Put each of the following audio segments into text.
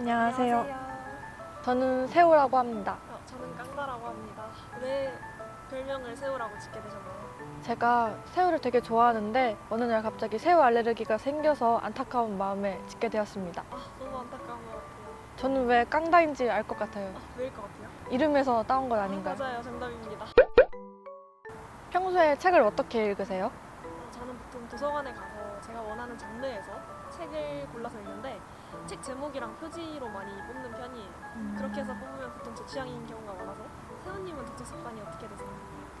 안녕하세요. 저는 세우라고 합니다. 어, 저는 깡다라고 합니다. 왜 별명을 새우라고 짓게 되셨나요? 제가 새우를 되게 좋아하는데 어느 날 갑자기 새우 알레르기가 생겨서 안타까운 마음에 짓게 되었습니다. 아 너무 안타까운 것 같아요. 저는 왜 깡다인지 알 것 같아요. 아 왜일 것 같아요? 이름에서 따온 것 아닌가요? 맞아요, 정답입니다. 평소에 책을 어떻게 읽으세요? 어, 저는 보통 도서관에 가서 제가 원하는 장르에서 책을 골라서 읽는데 책 제목이랑 표지로 많이 뽑는 편이에요. 그렇게 해서 뽑으면 보통 제 취향인 경우가 많아서 세훈님은 독서 습관이 어떻게 되세요?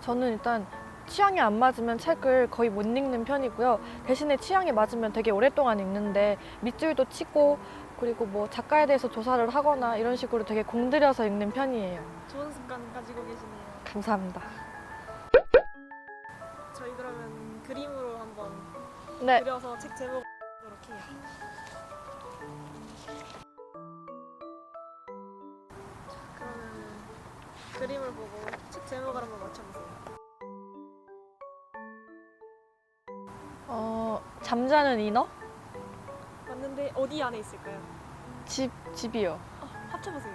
저는 일단 취향이 안 맞으면 책을 거의 못 읽는 편이고요. 대신에 취향이 맞으면 되게 오랫동안 읽는데 밑줄도 치고 그리고 뭐 작가에 대해서 조사를 하거나 이런 식으로 되게 공들여서 읽는 편이에요. 좋은 습관 가지고 계시네요. 감사합니다. 저희 그러면 그림으로 한번 네, 그려서 책 제목 이렇게 해요. 그림을 보고 책 제목을 한번 맞춰보세요. 어, 잠자는 인어? 맞는데 어디 안에 있을까요? 집, 집이요. 어, 합쳐보세요.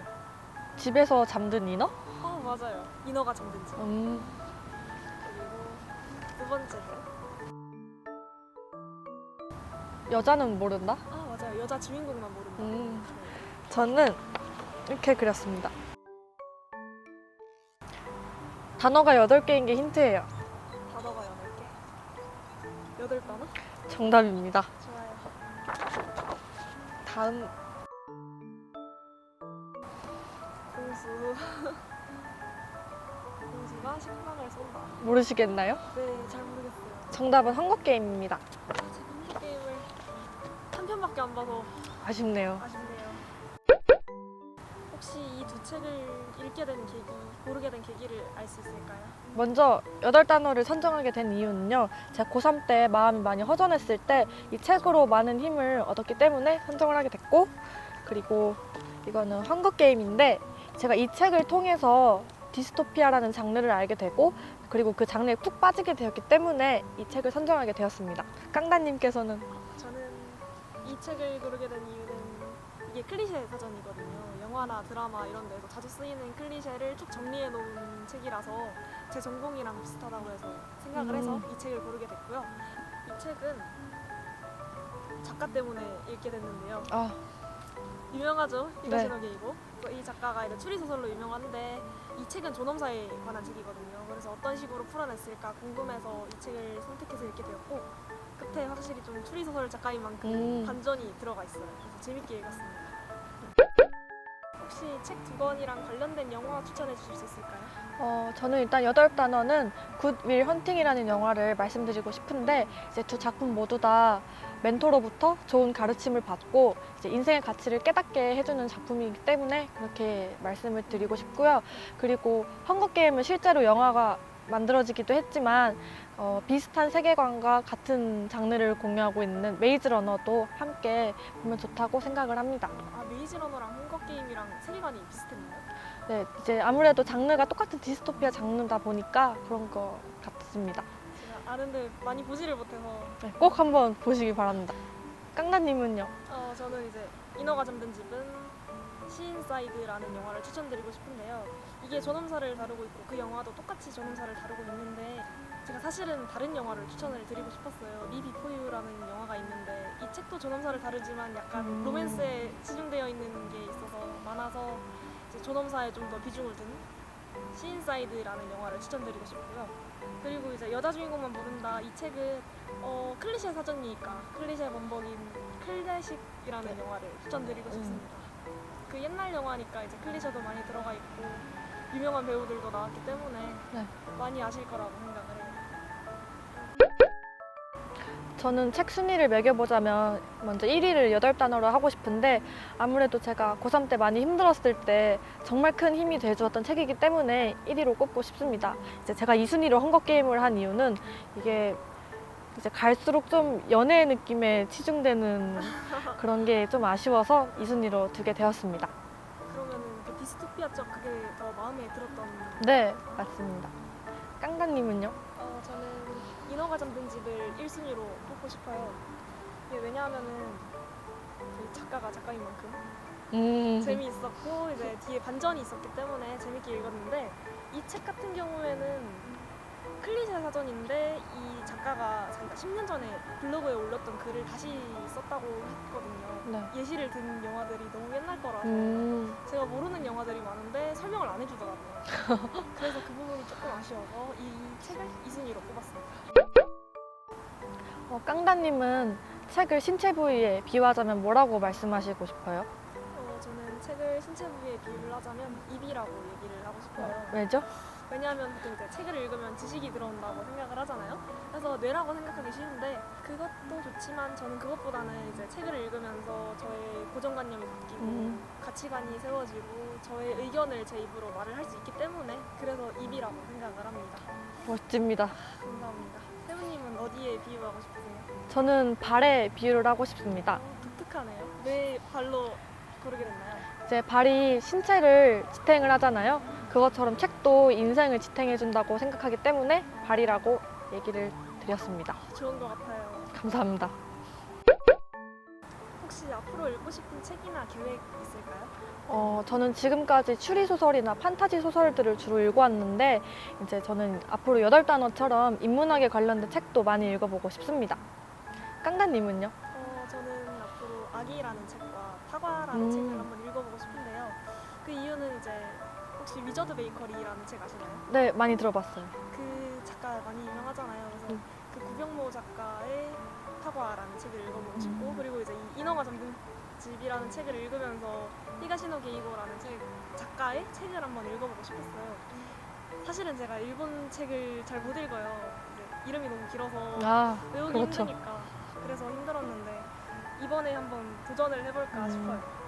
집에서 잠든 인어? 아 맞아요. 인어가 잠든 집. 음, 그리고 두 번째는 여자는 모른다? 아 맞아요. 여자 주인공만 모른다. 음, 네. 저는 이렇게 그렸습니다. 단어가 8개인 게 힌트예요. 단어가 여덟 개. 여덟 단어? 정답입니다. 좋아요. 다음, 공수. 공수가 식빵을 쏜다. 모르시겠나요? 네, 잘 모르겠어요. 정답은 헝거게임입니다. 제가 한국 게임을 한 편밖에 안 봐서 아쉽네요. 아쉽네요. 책을 읽게 된 계기, 고르게 된 계기를 알 수 있을까요? 먼저 여덟 단어를 선정하게 된 이유는요. 제가 고3 때 마음이 많이 허전했을 때 이 책으로 많은 힘을 얻었기 때문에 선정을 하게 됐고 그리고 이거는 헝거 게임인데 제가 이 책을 통해서 디스토피아라는 장르를 알게 되고 그리고 그 장르에 푹 빠지게 되었기 때문에 이 책을 선정하게 되었습니다. 깡다님께서는 저는 이 책을 고르게 된 이유는 이게 클리셰 사전이거든요. 영화나 드라마 이런 데서 자주 쓰이는 클리셰를 쭉 정리해 놓은 책이라서 제 전공이랑 비슷하다고 해서 생각을 해서 음. 이 책을 고르게 됐고요. 이 책은 작가 때문에 읽게 됐는데요. 아, 유명하죠. 네. 히가시노 게이고. 이 작가가 이제 추리 소설로 유명한데 이 책은 존엄사에 관한 책이거든요. 그래서 어떤 식으로 풀어냈을까 궁금해서 이 책을 선택해서 읽게 되었고 끝에 확실히 좀 추리 소설 작가인 만큼 음. 반전이 들어가 있어요. 그래서 재밌게 읽었습니다. 혹시 책 두 권이랑 관련된 영화 추천해 주실 수 있을까요? 어, 저는 일단 여덟 단어는 굿윌 헌팅이라는 영화를 말씀드리고 싶은데 이제 두 작품 모두 다 멘토로부터 좋은 가르침을 받고 이제 인생의 가치를 깨닫게 해주는 작품이기 때문에 그렇게 말씀을 드리고 싶고요. 그리고 헝거 게임은 실제로 영화가 만들어지기도 했지만 어, 비슷한 세계관과 같은 장르를 공유하고 있는 메이즈 러너도 함께 보면 좋다고 생각을 합니다. 아 메이즈 러너랑 게임이랑 세계관이 비슷했나요? 네, 이제 아무래도 장르가 똑같은 디스토피아 장르다 보니까 그런 것 같습니다. 제가 아는데 많이 보지를 못해서 네, 꼭 한번 보시기 바랍니다. 깡나님은요? 어, 저는 이제 인어가 잠든 집은 시인사이드라는 영화를 추천드리고 싶은데요. 이게 존엄사를 다루고 있고 그 영화도 똑같이 존엄사를 다루고 있는데 제가 사실은 다른 영화를 추천을 드리고 싶었어요. 리 비포유라는 영화가 있는데 이 책도 존엄사를 다루지만 약간 음. 로맨스에 치중되어 있는 게 있어서 많아서 이제 존엄사에 좀 더 비중을 둔 시인사이드라는 영화를 추천드리고 싶고요. 그리고 이제 여자 주인공만 모른다 이 책은 어, 클리셰 사전이니까 클리셰 원본인 클래식이라는 영화를 추천드리고 음. 싶습니다. 그 옛날 영화니까 이제 클리셰도 많이 들어가 있고 유명한 배우들도 나왔기 때문에 네. 많이 아실 거라고 생각을 저는 책 순위를 매겨보자면 먼저 1위를 여덟 단어로 하고 싶은데 아무래도 제가 고3 때 많이 힘들었을 때 정말 큰 힘이 돼주었던 책이기 때문에 1위로 꼽고 싶습니다. 이제 제가 이 순위로 헝거게임을 한 이유는 이게 이제 갈수록 좀 연애 느낌에 치중되는 그런 게 좀 아쉬워서 이 순위로 두게 되었습니다. 그러면은 그 디스토피아 쪽 그게 더 마음에 들었던 네, 맞습니다. 깡다님은요? 인어가 잠든 집을 1순위로 뽑고 싶어요. 이게 왜냐하면은 그 작가가 작가인 만큼 음. 재미있었고 이제 뒤에 반전이 있었기 때문에 재밌게 읽었는데 이 책 같은 경우에는 클리셰 사전인데 이 작가가 자기가 10년 전에 블로그에 올렸던 글을 다시 썼다고 했거든요. 네. 예시를 든 영화들이 너무 옛날 거라서 음. 제가 모르는 영화들이 많은데 설명을 안 해주더라고요. 그래서 그 부분이 조금 아쉬워서 이 책을 2순위로 뽑았습니다. 어, 깡다님은 책을 신체 부위에 비유하자면 뭐라고 말씀하시고 싶어요? 어, 저는 책을 신체 부위에 비유를 하자면 입이라고 얘기를 하고 싶어요. 왜죠? 왜냐하면 보통 이제 책을 읽으면 지식이 들어온다고 생각을 하잖아요. 그래서 뇌라고 생각하기 쉬운데 그것도 좋지만 저는 그것보다는 이제 책을 읽으면서 저의 고정관념이 바뀌고 음. 가치관이 세워지고 저의 의견을 제 입으로 말을 할 수 있기 때문에 그래서 입이라고 생각을 합니다. 멋집니다. 감사합니다. 어디에 비유하고 싶으세요? 저는 발에 비유를 하고 싶습니다. 어, 독특하네요. 왜 발로 고르게 됐나요? 이제 발이 신체를 지탱을 하잖아요. 그것처럼 책도 인생을 지탱해준다고 생각하기 때문에 발이라고 얘기를 드렸습니다. 좋은 것 같아요. 감사합니다. 혹시 앞으로 읽고 싶은 책이나 계획 있을까요? 어, 저는 지금까지 추리 소설이나 판타지 소설들을 주로 읽어왔는데 이제 저는 앞으로 여덟 단어처럼 인문학에 관련된 책도 많이 읽어보고 싶습니다. 깡다님은요? 어, 저는 앞으로 아기라는 책과 타과라는 음. 책을 한번 읽어보고 싶은데요. 그 이유는 이제 혹시 위저드 베이커리라는 책 아시나요? 네, 많이 들어봤어요. 그 작가 많이 유명하잖아요. 그래서 음. 그 구병모 작가의 타과라는 책을 읽어보고 싶고 음. 그리고 이제 이 인어가 전문집이라는 책을 읽으면서 히가시노 게이고라는 책 작가의 책을 한번 읽어보고 싶었어요. 사실은 제가 일본 책을 잘 못 읽어요. 이제 이름이 너무 길어서 아, 외우기 그렇죠. 힘드니까 그래서 힘들었는데 이번에 한번 도전을 해볼까 음. 싶어요.